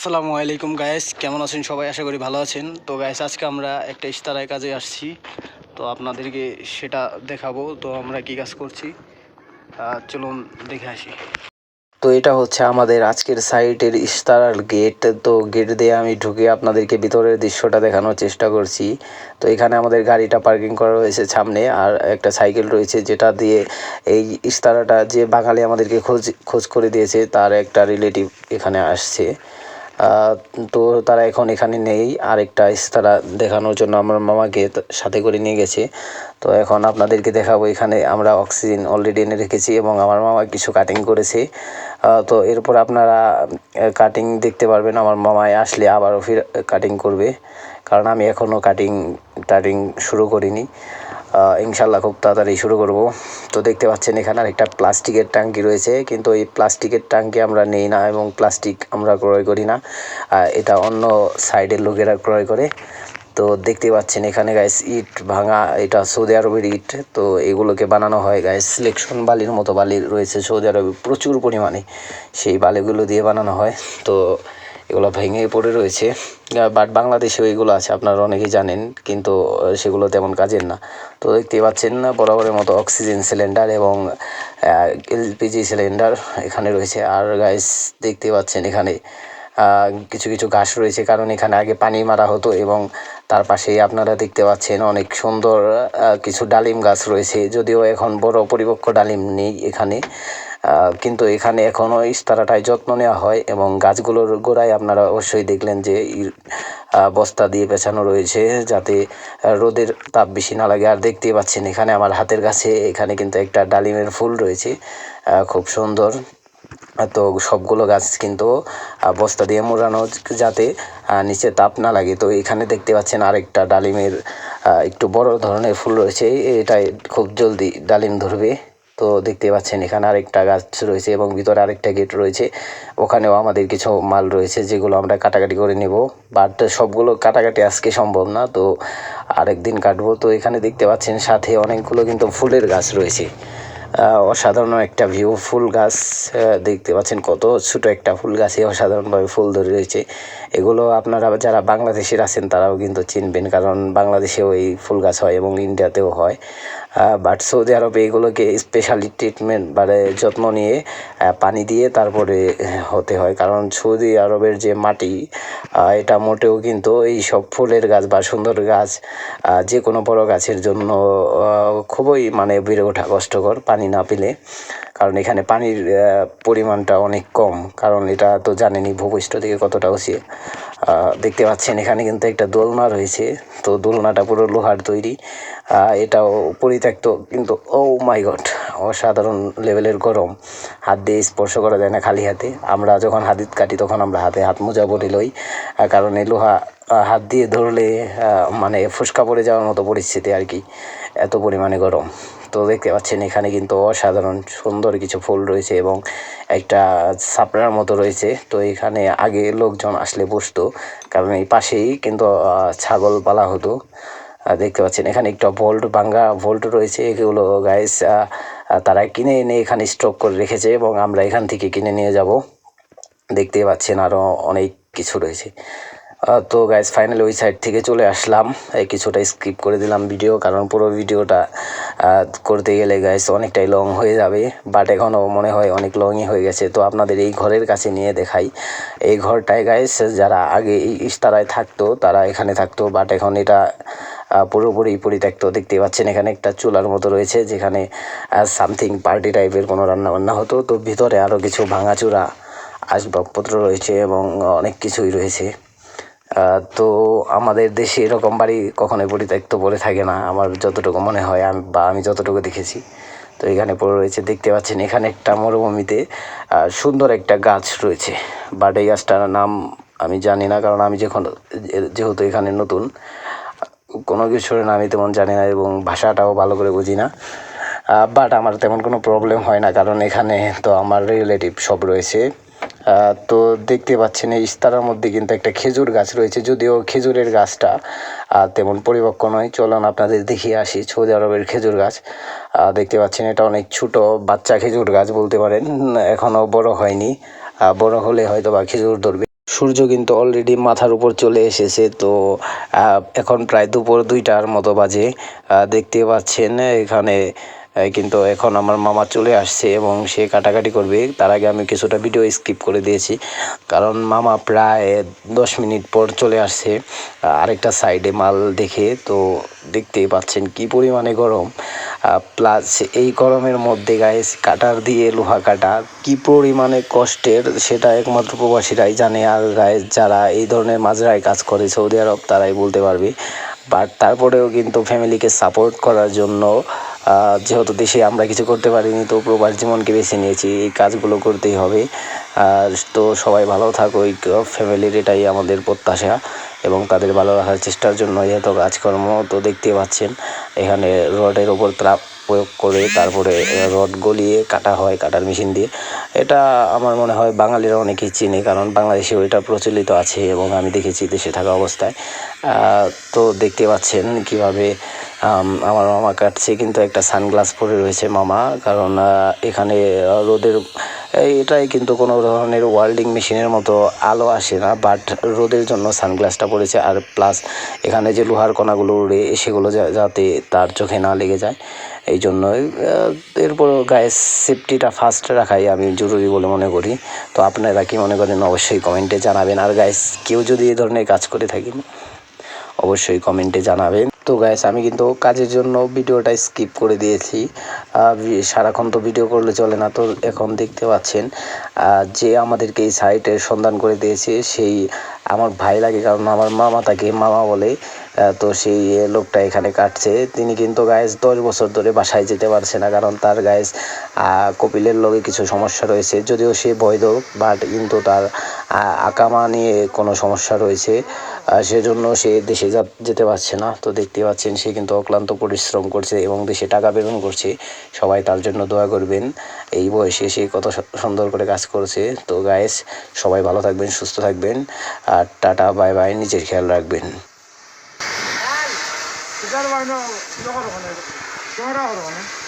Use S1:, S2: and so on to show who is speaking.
S1: আসসালামু আলাইকুম গায়েস কেমন আছেন সবাই? আশা করি ভালো আছেন। তো গায়েস আজকে আমরা একটা ইস্তারায় কাজে আসছি। তো আপনাদেরকে সেটা দেখাবো। তো আমরা কি কাজ করছি? চলুন দেখে আসি। তো এটা হচ্ছে আমাদের আজকের সাইটের ইস্তারার গেট তো গেট দিয়ে আমি ঢুকে আপনাদেরকে ভিতরের দৃশ্যটা দেখানোর চেষ্টা করছি। তো এখানে আমাদের গাড়িটা পার্কিং করা রয়েছে সামনে আর একটা সাইকেল রয়েছে যেটা দিয়ে এই ইস্তারাটা যে বাঙালি আমাদেরকে খোঁজ খোঁজ করে দিয়েছে, তার একটা রিলেটিভ এখানে আসছে। তো তারা এখন এখানে নেই। আরেকটা তারা দেখানোর জন্য আমার মামাকে সাথে করে নিয়ে গেছে। তো এখন আপনাদেরকে দেখাবো এখানে আমরা অক্সিজেন অলরেডি এনে রেখেছি এবং আমার মামা কিছু কাটিং করেছে। তো এরপর আপনারা কাটিং দেখতে পারবেন। আমার মামায় আসলে আবারও ফির কাটিং করবে। কারণ আমি এখনও কাটিং টাটিং শুরু করিনি। ইনশাল্লাহ খুব তাড়াতাড়ি শুরু করব। তো দেখতে পাচ্ছেন এখানে আরেকটা প্লাস্টিকের ট্যাঙ্কি রয়েছে, কিন্তু এই প্লাস্টিকের ট্যাঙ্কি আমরা নেই না এবং প্লাস্টিক আমরা ক্রয় করি না। এটা অন্য সাইডের লোকেরা ক্রয় করে। তো দেখতে পাচ্ছেন এখানে গাইস ইট ভাঙা, এটা সৌদি আরবের ইট। তো এগুলোকে বানানো হয় গাইস সিলেকশন বালির মতো বালি রয়েছে সৌদি আরবে প্রচুর পরিমাণে। সেই বালিগুলো দিয়ে বানানো হয়। তো এগুলো ভেঙে পড়ে রয়েছে। বাট বাংলাদেশেও এগুলো আছে, আপনারা অনেকেই জানেন, কিন্তু সেগুলো তেমন কাজের না। তো দেখতেই পাচ্ছেন, বরাবরের মতো অক্সিজেন সিলিন্ডার এবং এলপিজি সিলিন্ডার এখানে রয়েছে। আর গাইস দেখতে পাচ্ছেন এখানে কিছু কিছু ঘাস রয়েছে, কারণ এখানে আগে পানি মারা হতো এবং তার পাশেই আপনারা দেখতে পাচ্ছেন অনেক সুন্দর কিছু ডালিম গাছ রয়েছে। যদিও এখন বড় পরিপক্ক ডালিম নেই এখানে। কিন্তু এখানে এখনও ইস্তারাটায় যত্ন নেওয়া হয় এবং গাছগুলোর গোড়ায় আপনারা অবশ্যই দেখলেন যে বস্তা দিয়ে পেছানো রয়েছে যাতে রোদের তাপ বেশি না লাগে। আর দেখতেই পাচ্ছেন এখানে আমার হাতের কাছে এখানে কিন্তু একটা ডালিমের ফুল রয়েছে খুব সুন্দর। তো সবগুলো গাছ কিন্তু বস্তা দিয়ে মোড়ানো যাতে নিচে তাপ না লাগে। তো এখানে দেখতে পাচ্ছেন আরেকটা ডালিমের একটু বড় ধরনের ফুল রয়েছে। এটাই খুব জলদি ডালিম ধরবে। তো দেখতে পাচ্ছেন, এখানে আরেকটা গাছ রয়েছে এবং ভিতরে আরেকটা গেট রয়েছে। ওখানেও আমাদের কিছু মাল রয়েছে যেগুলো আমরা কাটাকাটি করে নেব। বাট সবগুলো কাটাকাটি আজকে সম্ভব না, তো আরেকদিন কাটবো। তো এখানে দেখতে পাচ্ছেন, সাথে অনেকগুলো কিন্তু ফুলের গাছ রয়েছে। অসাধারণ একটা ভিউ ফুল গাছ দেখতে পাচ্ছেন কত ছোট একটা ফুল গাছে অসাধারণভাবে ফুল ধরে রয়েছে। এগুলো আপনারা যারা বাংলাদেশের আছেন তারাও কিন্তু চিনবেন কারণ বাংলাদেশেও এই ফুল গাছ হয় এবং ইন্ডিয়াতেও হয়। বাট সৌদি আরবে এগুলোকে স্পেশালি ট্রিটমেন্ট মানে যত্ন নিয়ে পানি দিয়ে তারপরে হতে হয়। কারণ সৌদি আরবের যে মাটি এটা মোটেও কিন্তু এই সব ফুলের গাছ বা সুন্দর গাছ যে কোনো বড় গাছের জন্য খুবই মানে বেড়ে ওঠা কষ্টকর পানি না পেলে। কারণ এখানে পানির পরিমাণটা অনেক কম। কারণ এটা তো জানেনই ভূপৃষ্ঠ থেকে কতটা উঁচু। আহ, দেখতে পাচ্ছেন, এখানে কিন্তু একটা দোলনা রয়েছে। তো দোলনাটা পুরো লোহার তৈরি। এটাও পরিত্যক্ত, কিন্তু ও মাই গড অসাধারণ লেভেলের গরম। হাত দিয়ে স্পর্শ করা যায় না খালি হাতে। আমরা যখন হাদিত কাটি, তখন আমরা হাতে হাত মোজা পরে লই। কারণ এই লোহা হাত দিয়ে ধরলে মানে ফুসকা পড়ে যাওয়ার মতো পরিস্থিতি আর কি, এত পরিমাণে গরম। তো দেখতে পাচ্ছেন এখানে কিন্তু অসাধারণ সুন্দর কিছু ফুল রয়েছে এবং একটা ছাপড়ার মতো রয়েছে। তো এখানে আগে লোকজন আসলে বসতো, কারণ এই পাশেই কিন্তু ছাগল পালা হতো। দেখতে পাচ্ছেন এখানে একটা ভোল্ট ভাঙ্গা ভোল্ট রয়েছে। এগুলো গাইস তারা কিনে এনে এখানে স্টক করে রেখেছে এবং আমরা এখান থেকে কিনে নিয়ে যাব। দেখতে পাচ্ছেন আরও অনেক কিছু রয়েছে। তো গাইজ ফাইনালি ওই সাইড থেকে চলে আসলাম। এই কিছুটা স্কিপ করে দিলাম ভিডিও কারণ পুরো ভিডিওটা করতে গেলে গাইজ অনেকটাই লং হয়ে যাবে। বাট এখনও মনে হয় অনেক লংই হয়ে গেছে। তো আপনাদের এই ঘরের কাছে নিয়ে দেখাই। এই ঘরটায় গাইজ যারা আগে এই ইস্তারায় থাকতো, তারা এখানে থাকতো। বাট এখন এটা পুরোপুরি পরিত্যক্ত। দেখতে পাচ্ছেন এখানে একটা চুলার মতো রয়েছে, যেখানে সামথিং পার্টি টাইপের কোনো রান্না বান্না হতো। তো ভিতরে আরও কিছু ভাঙাচুরা, আসবাবপত্র রয়েছে এবং অনেক কিছুই রয়েছে। তো আমাদের দেশে এরকম বাড়ি কখনোই পরিত্যক্ত পড়ে থাকে না। আমার যতটুকু মনে হয়, আমি বা আমি যতটুকু দেখেছি। তো এখানে পড়ে রয়েছে, দেখতে পাচ্ছেন এখানে একটা মরুভূমিতে সুন্দর একটা গাছ রয়েছে। বাট এই গাছটার নাম আমি জানি না, কারণ আমি যখন, যেহেতু এখানে নতুন, কোনো কিছুর নামই তেমন জানি না এবং ভাষাটাও ভালো করে বুঝি না। বাট আমার তেমন কোনো প্রবলেম হয় না, কারণ এখানে তো আমার রিলেটিভ সব রয়েছে। তো দেখতে পাচ্ছেন এই ইস্তারার মধ্যে কিন্তু একটা খেজুর গাছ রয়েছে। যদিও খেজুরের গাছটা তেমন পরিপক্ক নয়। চলুন আপনাদের দেখিয়ে আসি সৌদি আরবের খেজুর গাছ। দেখতে পাচ্ছেন এটা অনেক ছোট বাচ্চা খেজুর গাছ বলতে পারেন। এখনও বড় হয়নি। বড় হলে হয়তো বা খেজুর ধরবে। সূর্য কিন্তু অলরেডি মাথার উপর চলে এসেছে। তো এখন প্রায় দুপুর দুইটার মতো বাজে। দেখতে পাচ্ছেন এখানে কিন্তু এখন আমার মামা চলে আসছে এবং সে কাটাকাটি করবে। তার আগে আমি কিছুটা ভিডিও স্কিপ করে দিয়েছি। কারণ মামা প্রায় দশ মিনিট পর চলে আসছে আরেকটা সাইডে মাল দেখে। তো দেখতেই পাচ্ছেন কি পরিমাণে গরম। প্লাস এই গরমের মধ্যে গায়ে কাটার দিয়ে লোহা কাটা কি পরিমাণে কষ্টের সেটা একমাত্র প্রবাসীরাই জানে। আর গায়ে যারা এই ধরনের মাজরায় কাজ করে সৌদি আরব, তারাই বলতে পারবে। বাট তারপরেও কিন্তু ফ্যামিলিকে সাপোর্ট করার জন্য যেহেতু দেশে আমরা কিছু করতে পারিনি, তো প্রবাস জীবনকে বেছে নিয়েছি, এই কাজগুলো করতেই হবে। আর তো সবাই ভালো থাকো, এই ফ্যামিলির এটাই আমাদের প্রত্যাশা এবং তাদের ভালো রাখার চেষ্টার জন্য এত কাজকর্ম তো দেখতে পাচ্ছেন। এখানে রডের ওপর ত্রাপ প্রয়োগ করে তারপরে রড গলিয়ে কাটা হয়, কাটার মেশিন দিয়ে। এটা আমার মনে হয় বাঙালিরা অনেকেই চিনে, কারণ বাংলাদেশে ওইটা প্রচলিত আছে এবং আমি দেখেছি দেশে থাকা অবস্থায়। তো দেখতে পাচ্ছেন কীভাবে আমার মামা কাটছে, কিন্তু একটা সানগ্লাস পরে রয়েছে মামা, কারণ এখানে রোদের এটাই কিন্তু কোনো ধরনের ওয়েল্ডিং মেশিনের মতো আলো আসে না, বাট রোদের জন্য সানগ্লাসটা পড়েছে, আর প্লাস এখানে যে লোহার কণাগুলো উড়ে, সেগুলো যাতে তার চোখে না লেগে যায়। এই জন্যই এরপর গায়ে সেফটিটা ফার্স্ট রাখাই আমি জরুরি বলে মনে করি। তো আপনারা কি মনে করেন, অবশ্যই কমেন্টে জানাবেন। আর গাইস কেউ যদি এই ধরনের কাজ করে থাকেন, অবশ্যই কমেন্টে জানাবেন। তো গাইস আমি কিন্তু কাজের জন্য ভিডিওটা স্কিপ করে দিয়েছি। সারাক্ষণ তো ভিডিও করলে চলে না। তো এখন দেখতে পাচ্ছেন যে আমাদেরকে এই সাইটের সন্ধান করে দিয়েছে, সেই আমার ভাই লাগে। কারণ আমার মামা তাকে মামা বলে তো সেই লোকটা এখানে কাটছে। তিনি কিন্তু গায়েস দশ বছর ধরে বাসায় যেতে পারছে না, কারণ তার গায়েস কপিলের লগে কিছু সমস্যা রয়েছে। যদিও সে বৈধ বাট কিন্তু তার আকামা নিয়ে কোনো সমস্যা রয়েছে। সেজন্য সে দেশে যা- যেতে পারছে না। তো দেখতে পাচ্ছেন, সে কিন্তু অক্লান্ত পরিশ্রম করছে এবং দেশে টাকা প্রেরণ করছে। সবাই তার জন্য দোয়া করবেন। এই বয়সে সে কত সুন্দর করে কাজ করছে। তো গায়েস সবাই ভালো থাকবেন, সুস্থ থাকবেন। আর টাটা বাই বাই নিজের খেয়াল রাখবেন।
S2: 左側の横の方ね、ドラほね。